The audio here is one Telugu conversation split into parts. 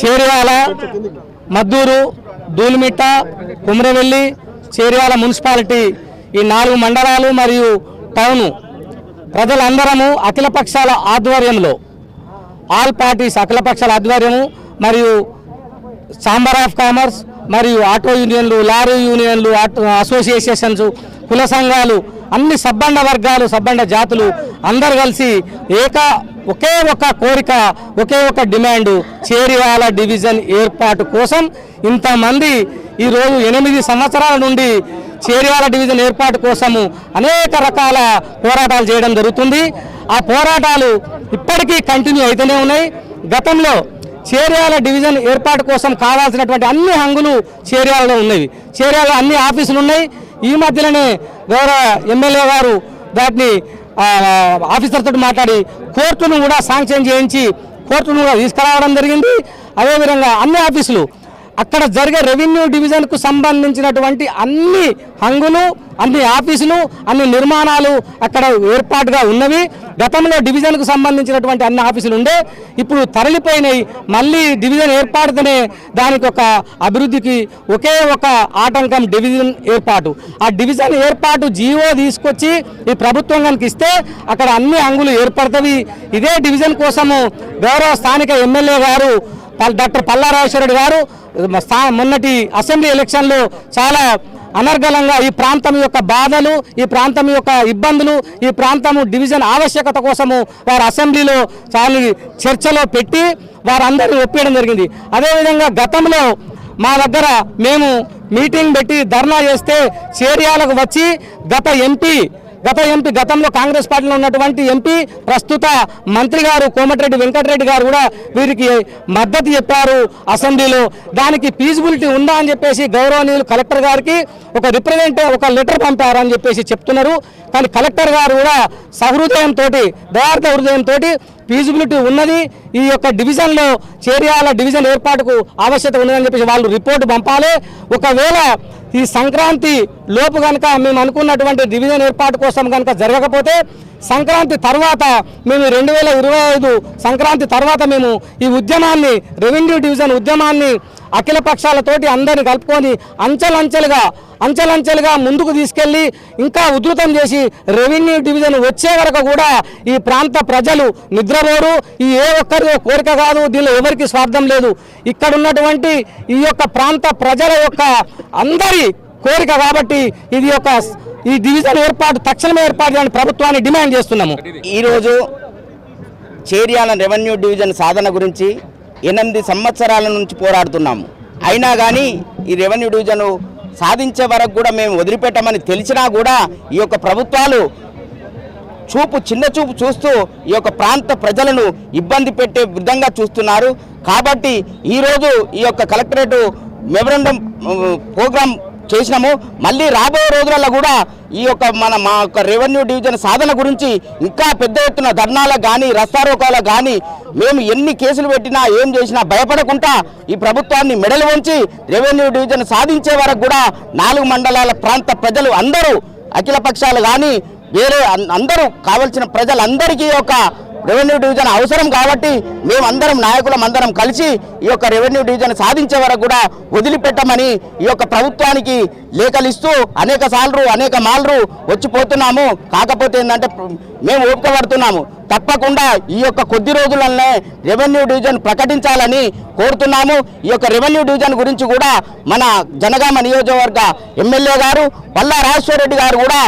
చేరియాల మద్దూరు దూలిమిట్ట కుమ్రవెల్లి చేరియాల మున్సిపాలిటీ ఈ నాలుగు మండలాలు మరియు టౌను ప్రజలందరము అఖిల పక్షాల ఆధ్వర్యంలో ఆల్ పార్టీస్ అఖిల పక్షాల ఆధ్వర్యము మరియు ఛాంబర్ ఆఫ్ కామర్స్ మరియు ఆటో యూనియన్లు లారీ యూనియన్లు ఆటో అసోసియేషన్స్ కుల సంఘాలు అన్ని సబ్బండ వర్గాలు సబ్బండ జాతులు అందరు కలిసి ఏక ఒకే ఒక కోరిక ఒకే ఒక డిమాండ్ చేరివాల డివిజన్ ఏర్పాటు కోసం ఇంతమంది ఈరోజు ఎనిమిది సంవత్సరాల నుండి చేరివాల డివిజన్ ఏర్పాటు కోసము అనేక రకాల పోరాటాలు చేయడం జరుగుతుంది. ఆ పోరాటాలు ఇప్పటికీ కంటిన్యూ అవుతూనే ఉన్నాయి. గతంలో చేర్యాల డివిజన్ ఏర్పాటు కోసం కావాల్సినటువంటి అన్ని హంగులు చేర్యాలలో ఉన్నవి. చేర్యాలలో అన్ని ఆఫీసులు ఉన్నాయి. ఈ మధ్యలోనే గౌరవ ఎమ్మెల్యే గారు వాటిని ఆఫీసర్ తోటి మాట్లాడి కోర్టును కూడా శాంక్షన్ చేయించి కోర్టును కూడా తీసుకురావడం జరిగింది. అదేవిధంగా అన్ని ఆఫీసులు అక్కడ జరిగే రెవెన్యూ డివిజన్కు సంబంధించినటువంటి అన్ని హంగులు అన్ని ఆఫీసులు అన్ని నిర్మాణాలు అక్కడ ఏర్పాటుగా ఉన్నవి. గతంలో డివిజన్కు సంబంధించినటువంటి అన్ని ఆఫీసులు ఉండే ఇప్పుడు తరలిపోయినాయి. మళ్ళీ డివిజన్ ఏర్పాటుతోనే దానికి ఒక అభివృద్ధికి ఒకే ఒక ఆటంకం డివిజన్ ఏర్పాటు. ఆ డివిజన్ ఏర్పాటు జీవో తీసుకొచ్చి ఈ ప్రభుత్వం కనుక ఇస్తే అక్కడ అన్ని అంగులు ఏర్పడతవి. ఇదే డివిజన్ కోసము గౌరవ స్థానిక ఎమ్మెల్యే గారు పల్- డాక్టర్ పల్లారాజేశ్వరుడు గారు స్థా- మొన్నటి అసెంబ్లీ ఎలక్షన్లో చాలా అనర్గలంగా ఈ ప్రాంతం యొక్క బాధలు ఈ ప్రాంతం యొక్క ఇబ్బందులు ఈ ప్రాంతము డివిజన్ ఆవశ్యకత కోసము వారు అసెంబ్లీలో చాలా చర్చలో పెట్టి వారందరినీ ఒప్పించడం జరిగింది. అదేవిధంగా గతంలో మా దగ్గర మేము మీటింగ్ పెట్టి ధర్నా చేస్తే చేరియాలకు వచ్చి గత ఎంపీ గత ఎంపీ గతంలో కాంగ్రెస్ పార్టీలో ఉన్నటువంటి ఎంపీ ప్రస్తుత మంత్రి గారు కోమటిరెడ్డి వెంకటరెడ్డి గారు కూడా వీరికి మద్దతు చెప్పారు అసెంబ్లీలో. దానికి ఫీజిబిలిటీ ఉందా అని చెప్పేసి గౌరవనీయులు కలెక్టర్ గారికి ఒక రిప్రజెంటే ఒక లెటర్ పంపారు అని చెప్పేసి చెప్తున్నారు. కానీ కలెక్టర్ గారు కూడా సహృదయంతో దయార్థ హృదయంతో ఫీజిబిలిటీ ఉన్నది. ఈ యొక్క డివిజన్లో చేరియాల డివిజన్ ఏర్పాటుకు ఆవశ్యకత ఉన్నదని చెప్పేసి వాళ్ళు రిపోర్ట్ పంపాలి. ఒకవేళ ఈ సంక్రాంతి లోపు కనుక మేము అనుకున్నటువంటి డివిజన్ ఏర్పాటు కోసం కనుక జరగకపోతే సంక్రాంతి తర్వాత మేము రెండు వేల ఇరవై ఐదు సంక్రాంతి తర్వాత మేము ఈ ఉద్యమాన్ని రెవెన్యూ డివిజన్ ఉద్యమాన్ని అఖిల పక్షాలతోటి అందరిని కలుపుకొని అంచెలంచెలుగా అంచెలంచెలుగా ముందుకు తీసుకెళ్ళి ఇంకా ఉధృతం చేసి రెవెన్యూ డివిజన్ వచ్చే వరకు కూడా ఈ ప్రాంత ప్రజలు నిద్రపోరు. ఈ ఏ ఒక్కరి కోరిక కాదు దీనిలో ఎవరికి స్వార్థం లేదు. ఇక్కడ ఉన్నటువంటి ఈ యొక్క ప్రాంత ప్రజల యొక్క అందరి కోరిక కాబట్టి ఇది ఒక ఈ డివిజన్ ఏర్పాటు తక్షణమే ఏర్పాటు చేయాలని ప్రభుత్వాన్ని డిమాండ్ చేస్తున్నాము. ఈరోజు చేర్యాల రెవెన్యూ డివిజన్ సాధన గురించి ఎనిమిది సంవత్సరాల నుంచి పోరాడుతున్నాము. అయినా కానీ ఈ రెవెన్యూ డివిజన్ సాధించే వరకు కూడా మేము వదిలిపెట్టమని తెలిసినా కూడా ఈ యొక్క ప్రభుత్వాలు చూపు చిన్న చూపు చూస్తూ ఈ యొక్క ప్రాంత ప్రజలను ఇబ్బంది పెట్టే విధంగా చూస్తున్నారు. కాబట్టి ఈరోజు ఈ యొక్క కలెక్టరేటు మెమరండం ప్రోగ్రాం చేసినాము. మళ్ళీ రాబోయే రోజులలో కూడా ఈ యొక్క మన మా యొక్క రెవెన్యూ డివిజన్ సాధన గురించి ఇంకా పెద్ద ఎత్తున ధర్నాలకు కానీ రస్తారోకాలకు కానీ మేము ఎన్ని కేసులు పెట్టినా ఏం చేసినా భయపడకుండా ఈ ప్రభుత్వాన్ని మెడలు వంచి రెవెన్యూ డివిజన్ సాధించే వరకు కూడా నాలుగు మండలాల ప్రాంత ప్రజలు అందరూ అఖిల పక్షాలు కానీ వేరే అందరూ కావలసిన ప్రజలందరికీ ఒక రెవెన్యూ డివిజన్ అవసరం కాబట్టి మేమందరం నాయకులం అందరం కలిసి ఈ యొక్క రెవెన్యూ డివిజన్ సాధించే వరకు కూడా వదిలిపెట్టమని ఈ యొక్క ప్రభుత్వానికి లేఖలు ఇస్తూ అనేక సార్లు అనేక మాల్రు వచ్చిపోతున్నాము కాకపోతే ఏంటంటే మేము ఓపిక పడుతున్నాము తప్పకుండా ఈ యొక్క కొద్ది రోజులనే రెవెన్యూ డివిజన్ ప్రకటించాలని కోరుతున్నాము. ఈ యొక్క రెవెన్యూ డివిజన్ గురించి కూడా మన జనగామ నియోజకవర్గ ఎమ్మెల్యే గారు పల్లా రాజశేఖర రెడ్డి గారు కూడా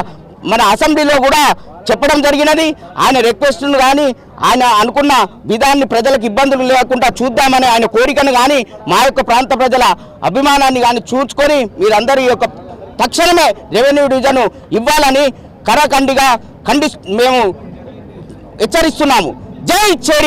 మన అసెంబ్లీలో కూడా చెప్పడం జరిగినది. ఆయన రిక్వెస్ట్ను కానీ ఆయన అనుకున్న విధాన్ని ప్రజలకు ఇబ్బందులు లేకుండా చూద్దామని ఆయన కోరికను కానీ మా యొక్క ప్రాంత ప్రజల అభిమానాన్ని కానీ చూసుకొని మీరందరూ ఈ యొక్క తక్షణమే రెవెన్యూ డివిజన్ ఇవ్వాలని కరకండిగా ఖండి మేము హెచ్చరిస్తున్నాము. జై చేరి